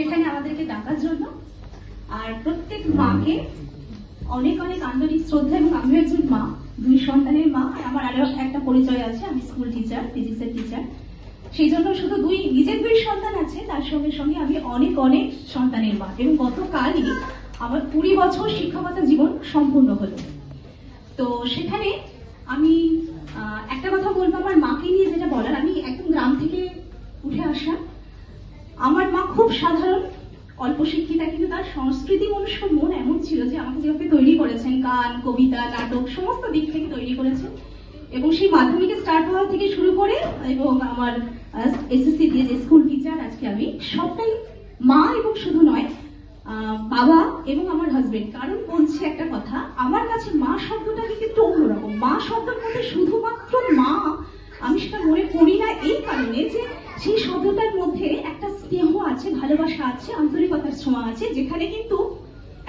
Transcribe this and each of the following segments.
সেখানে আমাদেরকে ডাকার জন্য। আর প্রত্যেক মাকে অনেক অনেক আন্তরিক শ্রদ্ধা এবং আমি একজন মা, দুই সন্তানের মা, আর আমার আরও একটা পরিচয় আছে, আমি স্কুল টিচার ফিজিক্সের টিচার সেই জন্য শুধু দুই নিজের দুই সন্তান আছে, তার সঙ্গে সঙ্গে আমি অনেক অনেক সন্তানের মা। এবং গতকালই আমার কুড়ি বছর শিক্ষকতা জীবন সম্পূর্ণ হলো। তো সেখানে আমি আহ, একটা কথা বলব আমার মাকে নিয়ে যেটা বলার আমি একদম গ্রাম থেকে উঠে আসা আমার মা খুব সাধারণ অল্প শিক্ষিতা কিন্তু তার সংস্কৃতি মনুষ্য মন এমন ছিল যে আমাকে যেভাবে তৈরি করেছেন, গান, কবিতা, নাটক, সমস্ত দিক থেকে তৈরি করেছেন। এবং সেই মাধ্যমিকে স্টার্ট হওয়া থেকে শুরু করে এবং আমার এসএসসি দিয়ে যে স্কুল টিচার আজকে আমি সবটাই মা এবং শুধু নয় বাবা এবং আমার হাজবেন্ড কারণ বলছি একটা কথা, আমার কাছে মা শব্দটা কিন্তু একটু অন্যরকম। মা শব্দের মধ্যে শুধুমাত্র মা, আমি সেটা মনে করি না এই কারণে যে সেই শব্দটার মধ্যে একটা স্নেহ ভালোবাসা আছে, আন্তরিকতার ছোঁয়া আছে, যেখানে কিন্তু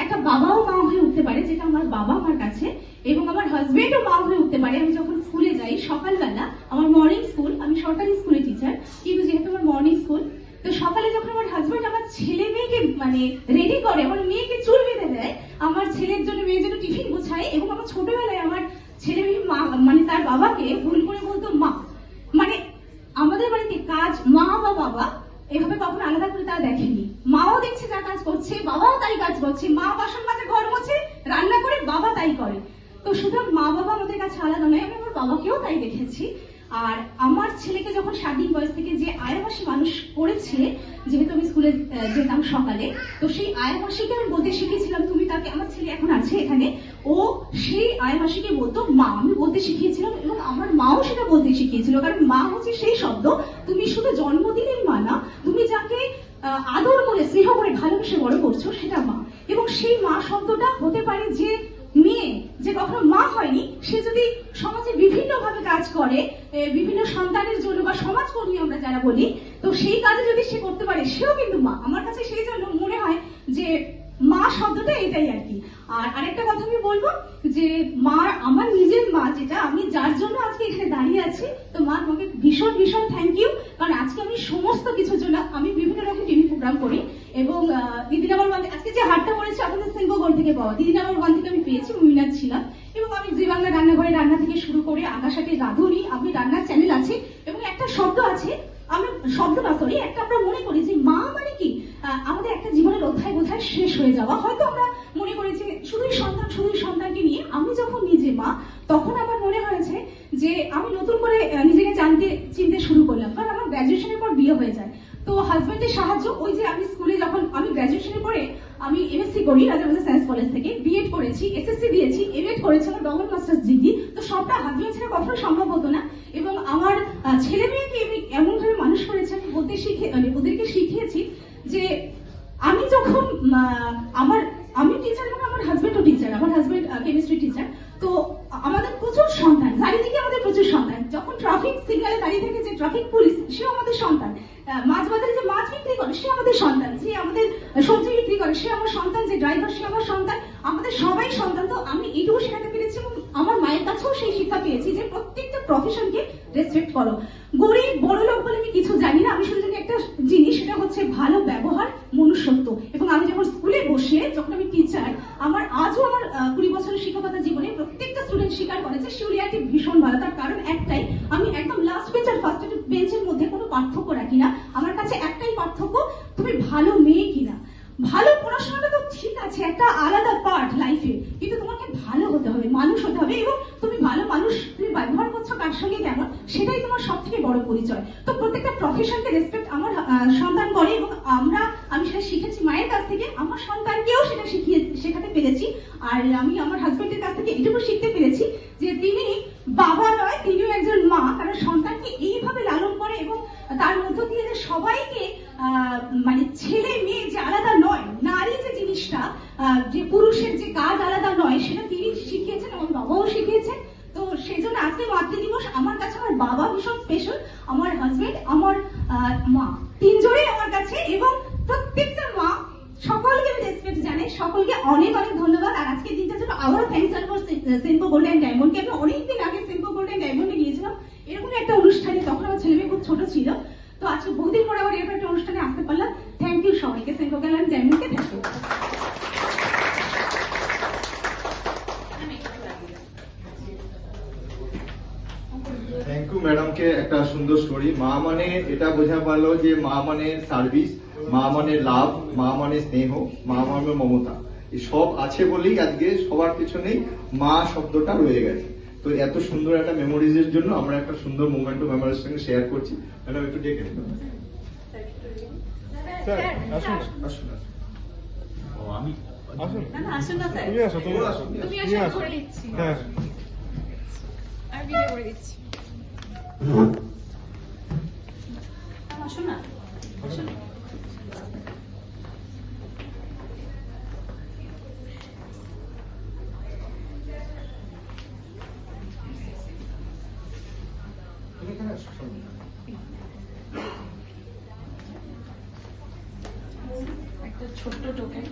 একটা বাবাও মা হয়ে উঠতে পারে, যেটা আমার বাবা আমার কাছে, এবং আমার হাজবেন্ডও মা হয়ে উঠতে পারে। আমি যখন স্কুলে যাই, সকালবেলা আমার মর্নিং স্কুল আমি সরকারি স্কুলে টিচার কিন্তু যেহেতু আমার মর্নিং স্কুল তো সকালে যখন আমার হাজবেন্ড আমার ছেলে মেয়েকে মানে রেডি করে, আমার মেয়েকে চুল বেঁধে দেয়, আমার ছেলের জন্য মেয়ের জন্য টিফিন গোছায়, এবং আমার ছোটবেলায় আমার ছেলে মেয়ে মা মানে তার বাবাকে ভুল করে বলতো মা মানে আমাদের বাড়িতে কাজ মা বা বাবা এভাবে কখনো আলাদা করে তারা দেখেনি মাও দেখছে যা কাজ করছে বাবাও তাই মা বাসন মাজে ঘর মোছে, রান্না করে বাবা তাই করে। তো সুতরাং মা বাবা আমাদের কাছে আলাদা নয়, আমি আমার বাবাকেও তাই দেখেছি। আর আমার ছেলেকে যখন সাত দিন বয়স থেকে যে আয়ামাসি মানুষ করেছে, যেহেতু আমি স্কুলে যেতাম সকালে, তো সেই আয়ামাসিকে আমি বলতে শিখেছিলাম তুমি তাকে, আমার ছেলে এখন আছে এখানে, ও সেই আয়ামাসিকে বলতো মা। আমি বলতে শিখিয়েছিলাম এবং আমার মাও সেটা বলতে শিখিয়েছিল, কারণ মা হচ্ছে সেই শব্দ, তুমি শুধু জন্মদিনের মা না তুমি যাকে আদর করে স্নেহ করে ভালোবেসে বড় করছ, সেটা মা। এবং সেই মা শব্দটা হতে পারে যে মেয়ে, যে কখনো মা হয়নি, সে যদি সমাজে বিভিন্ন ভাবে কাজ করে বিভিন্ন সন্তানের জন্য বা সমাজকর্মী আমরা যারা বলি, তো সেই কাজে যদি সে করতে পারে, সেও কিন্তু মা। আমার কাছে সেই জন্য মনে হয় যে মা শব্দটা এটাই আর কি। আর আরেকটা কথা আমি বলব যে মা, আমার নিজের মা যেটা, আমি যার জন্য আজকে এখানে দাঁড়িয়ে আছি, তো মা, তোমাকে ভীষণ ভীষণ থ্যাংক ইউ কারণ আজকে আমি সমস্ত কিছুর জন্য আমি বিভিন্ন রকম টিভি প্রোগ্রাম করি। আজকে যে হাটটা পড়েছে আপনাদের সিঙ্গোগড় থেকে পাওয়া। দিদি নাম্বার ওয়ান থেকে আমি পেয়েছি উইনার ছিলাম। এবং আমি জি বাংলা রান্নাঘরে রান্না থেকে শুরু করে আকাশাকে রাঁধুনি আমি রান্নার চ্যানেল আছে। এবং একটা শব্দ আছে, আমরা শব্দ না সরি একটা আমরা মনে করি যে মা মানে কি? আমাদের একটা জীবনের অধ্যায় বোধহয় শেষ হয়ে যাওয়া। হয়তো আমরা মনে করি যে শুধুই সন্তান, শুধুই সন্তানকে নিয়ে আমি যখন নিজে মা, তখন আমার মনে হয়েছে যে আমি নতুন করে নিজেকে জানতে, চিনতে শুরু করলাম। কারণ আমার গ্র্যাজুয়েশনের পর বিয়ে হয়ে যায়। তো হাজবেন্ডের সাহায্য, ওই যে আমি স্কুলে যখন আমি গ্র্যাজুয়েশনের পরে আমি এমএসসি করি রাজাবাজার সায়েন্স কলেজ থেকে বিএড করেছি এসএসসি দিয়েছি এমএড করেছি আমার ডবল মাস্টার্স ডিগ্রি তো সবটা হাজবেন্ড ছাড়া কখনো সম্ভব হতো না। এবং আমার ছেলে মেয়েকে আমি এমন ভাবে মানুষ করেছি, আমি বলতে শিখে মানে ওদেরকে শিখিয়েছি যে আমি যখন আমার, আমি টিচার এবং আমার হাজবেন্ডও টিচার আমার হাজবেন্ড কেমিস্ট্রি টিচার তো আমাদের প্রচুর সন্তান, চারিদিকে আমাদের প্রচুর সন্তান। যখন ট্রাফিক সিগন্যালে দাঁড়িয়ে থাকে যে ট্রাফিক পুলিশ সেও আমাদের সন্তান। মাছ বাজারে যে মাছ বিক্রি করে, সে আমাদের সন্তান। যে আমাদের সবজি বিক্রি করে, সে আমার সন্তান, যে ড্রাইভার সে আমার সন্তান, আমাদের সবাই সন্তান। তো আমি এইটুকু শেখাতে পেরেছি এবং আমার মায়ের কাছেও সেই শিক্ষা পেয়েছি যে প্রত্যেকটা প্রফেশনকে রেসপেক্ট করো। গরিব, বড় লোক বলে আমি কিছু জানি না, আমি শুধু জানি একটা জিনিস, সেটা হচ্ছে ভালো ব্যবহার, মনুষ্যত্ব। এবং আমি যখন স্কুলে বসে, যখন আমি টিচার আমার আজও আমার কুড়ি বছরের শিক্ষকতা জীবনে প্রত্যেকটা স্টুডেন্ট স্বীকার করে যে শিউরিয়াটি ভীষণ ভালো। তার কারণ একটাই, আমি একদম লাস্ট বেঞ্চের মধ্যে কোনো পার্থক্য রাখি না আমার কাছে একটাই পার্থক্য, তুমি ভালো মেয়ে কিনা। ভালো পড়াশোনাটা তো ঠিক আছে, একটা আলাদা পার্ট লাইফে কিন্তু তোমাকে ভালো হতে হবে, মানুষ হতে হবে, এবং তুমি ভালো মানুষ, তুমি ব্যবহার করছ কার সঙ্গে কেমন, সেটাই তোমার সব থেকে বড় পরিচয়। তো প্রত্যেকটা প্রফেশনকে রেসপেক্ট আমার সন্তান করে, এবং আমরা, আমি সেটা শিখেছি মায়ের কাছ থেকে, আমার সন্তানকেও সেটা শিখিয়ে, শেখাতে পেরেছি। আর আমি আমার হাজবেন্ডের কাছ থেকে এটুকু শিখতে পেরেছি যে তিনি বাবা নয় তিনিও একজন মা কারণ সন্তানকে এইভাবে লালন করে এবং তার মধ্য দিয়ে যে সবাইকে আহ, মানে ছেলে মেয়ে যে আলাদা নয় নারী যে জিনিসটা আহ, যে পুরুষের যে কাজ আলাদা নয়, সেটা তিনি শিখিয়েছেন আমার বাবাও শিখিয়েছেন। তো সেই জন্য আজকে মাতৃ দিবস, আমার কাছে আমার বাবা ভীষণ স্পেশাল আমার হাজবেন্ড আমার মা। তিনজনেই আমার কাছে এবং প্রত্যেকটা মা, সকলকে আমি রেসপেক্ট জানাই, সকলকে অনেক অনেক ধন্যবাদ। আর আজকের দিনটার জন্য আবারও থ্যাংকস জানাব সিম্পো গোল্ডেন ডায়মন্ডকে আমি অনেকদিন আগে সিম্পো গোল্ডেন ডায়মন্ডে গিয়েছিলাম এরকম একটা অনুষ্ঠানে তখন আমার ছেলে মেয়ে খুব ছোট ছিল। তো আজকে বহুদিন পরে আবার এরকম একটা অনুষ্ঠানে আসতে পারলাম। থ্যাংক ইউ সবাই সবাইকে গোগালাম চ্যানেলকে থাকো থ্যাংক ইউ ম্যাডামকে একটা সুন্দর স্টোরি মা মানে এটা বোঝা পারল যে মা মানে সার্ভিস মা মানে লাভ মা মানে স্নেহ মা মানে মমতা। সব আছে বলেই আজকে সবার পিছনেই মা শব্দটা রয়ে গেছে। তো এত সুন্দর একটা মেমোরিজের জন্য আমরা একটা সুন্দর মোমেন্ট মেমোরিজ সঙ্গে শেয়ার করছি। ম্যাডাম একটু ডেকে আসুন। আসুন। আসুন ও আমি আসুন। না না আসুন না স্যার তুমি আসো তুমি আসো। তুমি তুমি আসো। আসো করে দিচ্ছি। হ্যাঁ। আমি ভিডিও করে দিচ্ছি। একটা ছোট্ট থ্যাংক